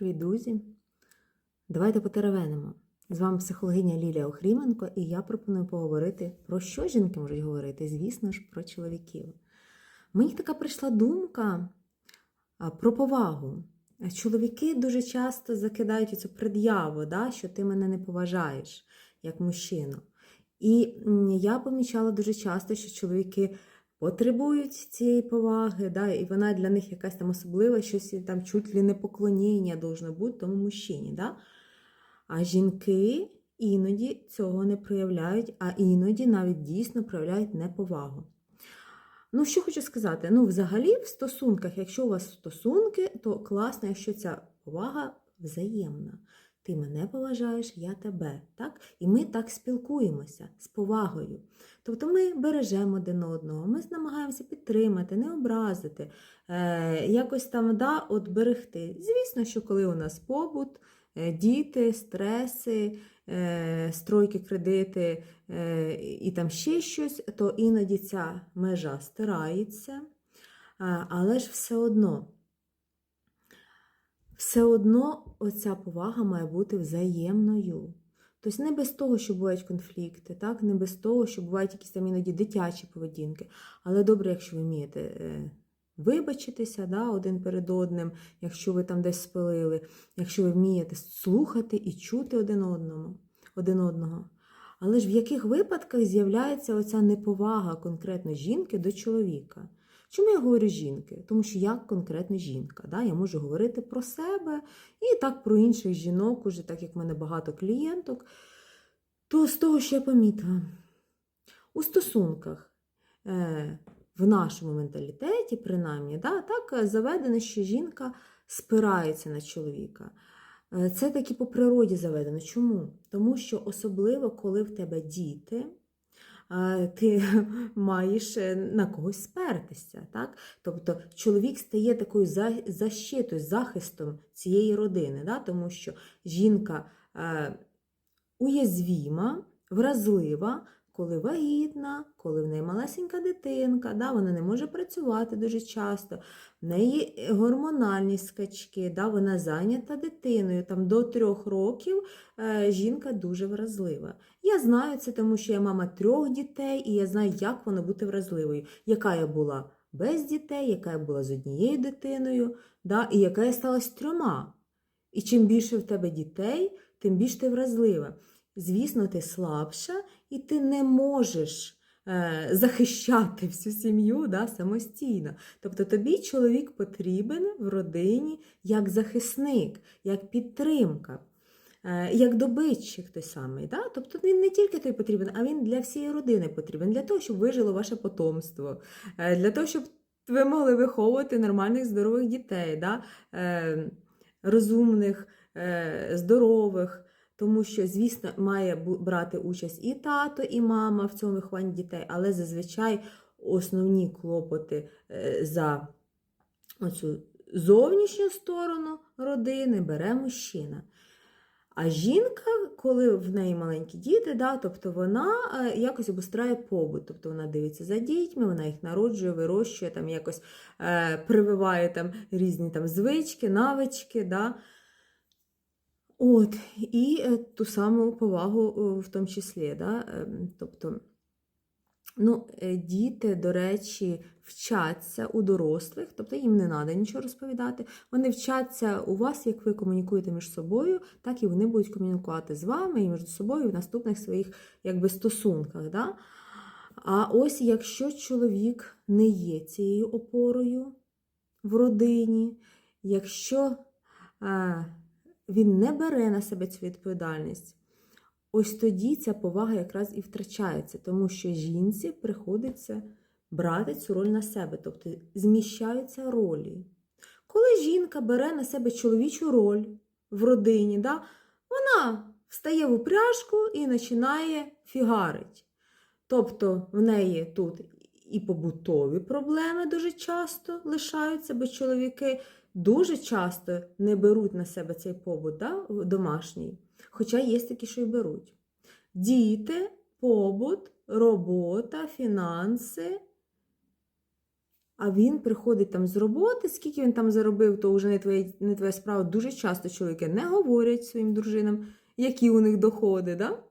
Привіт, друзі! Давайте потеревенимо. З вами психологиня Лілія Охріменко, і я пропоную поговорити про що жінки можуть говорити, звісно ж, про чоловіків. Мені така прийшла думка про повагу. Чоловіки дуже часто закидають цю пред'яву, да, що ти мене не поважаєш як мужчину. І я помічала дуже часто, що чоловіки потребують цієї поваги, да, і вона для них якась там особлива, щось там чуть ли не поклоніння должно бути тому мужчині. Да? А жінки іноді цього не проявляють, а іноді навіть дійсно проявляють неповагу. Ну, що хочу сказати? Ну, взагалі, в стосунках, якщо у вас стосунки, то класно, якщо ця повага взаємна. Ти мене поважаєш, я тебе. Так? І ми так спілкуємося з повагою. Тобто ми бережемо один одного, ми намагаємося підтримати, не образити, е, якось там да, от берегти. Звісно, що коли у нас побут, е, діти, стреси, е, стройки, кредити е, і там ще щось, то іноді ця межа стирається, але ж все одно. Все одно оця повага має бути взаємною. Тобто не без того, що бувають конфлікти, так? не без того, що бувають якісь там іноді дитячі поведінки. Але добре, якщо ви вмієте е, вибачитися да, один перед одним, якщо ви там десь спилили, якщо ви вмієте слухати і чути один одному, один одного. Але ж в яких випадках з'являється оця неповага конкретно жінки до чоловіка? Чому я говорю жінки? Тому що я конкретна жінка. Да? Я можу говорити про себе і так про інших жінок, уже так як в мене багато клієнток. То з того, що я помітила, у стосунках е, в нашому менталітеті, принаймні, да, так заведено, що жінка спирається на чоловіка. Е, Це таки по природі заведено. Чому? Тому що особливо, коли в тебе діти ти маєш е, на когось спертися. Так? Тобто чоловік стає такою защитою, захистом цієї родини, да? тому що жінка е, уязвіма, вразлива. Коли вагітна, коли в неї малесенька дитинка, да, вона не може працювати дуже часто, в неї гормональні скачки, да, вона зайнята дитиною. Там До трьох років е, жінка дуже вразлива. Я знаю це, тому що я мама трьох дітей, і я знаю, як воно бути вразливою, яка я була без дітей, яка я була з однією дитиною, да, і яка я стала з трьома. І чим більше в тебе дітей, тим більш ти вразлива. Звісно, ти слабша, і ти не можеш е, захищати всю сім'ю да, самостійно. Тобто тобі чоловік потрібен в родині як захисник, як підтримка, е, як добитчик той самий. Да? Тобто він не тільки тобі потрібен, а він для всієї родини потрібен, для того, щоб вижило ваше потомство, е, для того, щоб ви могли виховувати нормальних, здорових дітей, да? розумних, здорових. Тому що, звісно, має брати участь і тато, і мама в цьому вихованні дітей, але зазвичай основні клопоти е, за оцю зовнішню сторону родини бере мужчина. А жінка, коли в неї маленькі діти, да, тобто вона е, якось обустрає побут, тобто вона дивиться за дітьми, вона їх народжує, вирощує, там якось е, прививає там різні там звички, навички. Да, От, І е, ту саму повагу в тому числі. Да? Ем, тобто, ну, е, Діти, до речі, вчаться у дорослих, тобто їм не треба нічого розповідати. Вони вчаться у вас, як ви комунікуєте між собою, так і вони будуть комунікувати з вами і між собою в наступних своїх якби, стосунках. Да? А ось якщо чоловік не є цією опорою в родині, якщо. Він не бере на себе цю відповідальність, ось тоді ця повага якраз і втрачається, тому що жінці приходиться брати цю роль на себе, тобто зміщаються ролі. Коли жінка бере на себе чоловічу роль в родині, да, вона встає в упряжку і починає фігарить. Тобто в неї тут і побутові проблеми дуже часто лишаються, бо чоловіки дуже часто не беруть на себе цей побут да, домашній, хоча є такі, що й беруть. Діти, побут, робота, фінанси. А він приходить там з роботи, скільки він там заробив, то вже не твоя, не твоя справа. Дуже часто чоловіки не говорять своїм дружинам, які у них доходи. Да?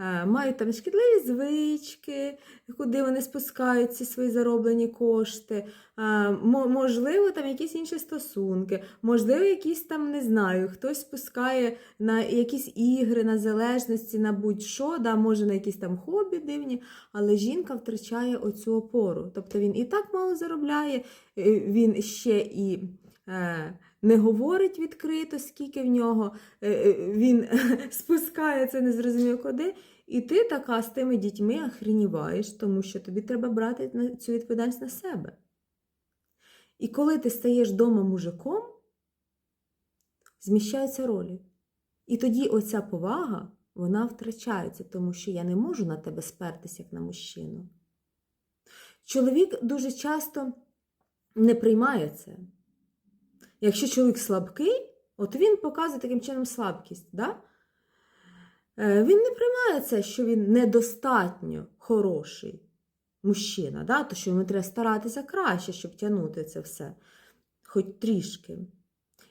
Е, Мають там шкідливі звички, куди вони спускають ці свої зароблені кошти. Е, Можливо, там якісь інші стосунки, можливо, якісь там, не знаю, хтось спускає на якісь ігри, на залежності, на будь-що, да, може на якісь там хобі дивні, але жінка втрачає оцю опору. Тобто він і так мало заробляє, він ще і е, не говорить відкрито, скільки в нього, е, е, він спускає це незрозуміло куди. І ти така з тими дітьми охреніваєш, тому що тобі треба брати цю відповідальність на себе. І коли ти стаєш вдома мужиком, зміщаються ролі. І тоді оця повага, вона втрачається, тому що я не можу на тебе спертися, як на мужчину. Чоловік дуже часто не приймає це. Якщо чоловік слабкий, от він показує таким чином слабкість. Да? Е, Він не приймає це, що він недостатньо хороший мужчина, да? то що йому треба старатися краще, щоб тягнути це все, хоч трішки.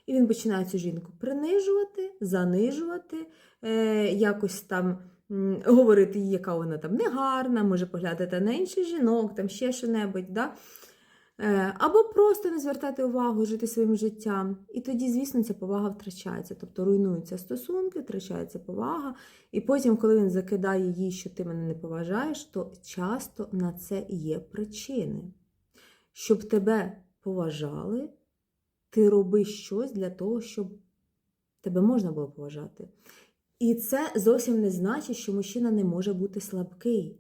І він починає цю жінку принижувати, занижувати, е, якось там говорити їй, яка вона там негарна, може поглядати на інших жінок, там ще що-небудь. Да? Е, Або просто не звертати увагу, жити своїм життям. І тоді, звісно, ця повага втрачається. Тобто руйнуються стосунки, втрачається повага. І потім, коли він закидає їй, що ти мене не поважаєш, то часто на це є причини. Щоб тебе поважали, ти роби щось для того, щоб тебе можна було поважати. І це зовсім не значить, що мужчина не може бути слабкий.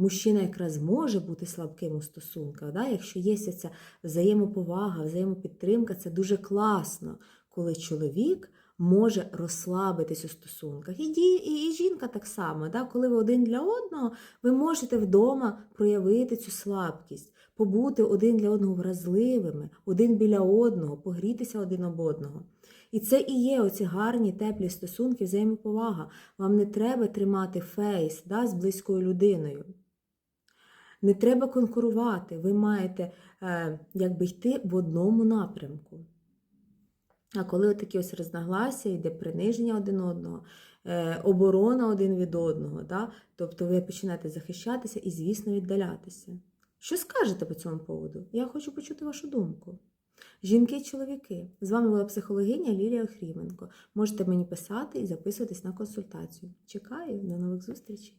Мужчина якраз може бути слабким у стосунках. Да? Якщо є ця взаємоповага, взаємопідтримка, це дуже класно, коли чоловік може розслабитись у стосунках. І, ді- і, і жінка так само, да? коли ви один для одного, ви можете вдома проявити цю слабкість, побути один для одного вразливими, один біля одного, погрітися один об одного. І це і є оці гарні, теплі стосунки, взаємоповага. Вам не треба тримати фейс да, з близькою людиною. Не треба конкурувати. Ви маєте е, якби йти в одному напрямку. А коли такі ось рознагласія, йде приниження один одного, е, оборона один від одного, да? тобто ви починаєте захищатися і, звісно, віддалятися. Що скажете по цьому поводу? Я хочу почути вашу думку. Жінки і чоловіки, з вами була психологиня Лілія Охріменко. Можете мені писати і записуватись на консультацію. Чекаю, до нових зустрічей!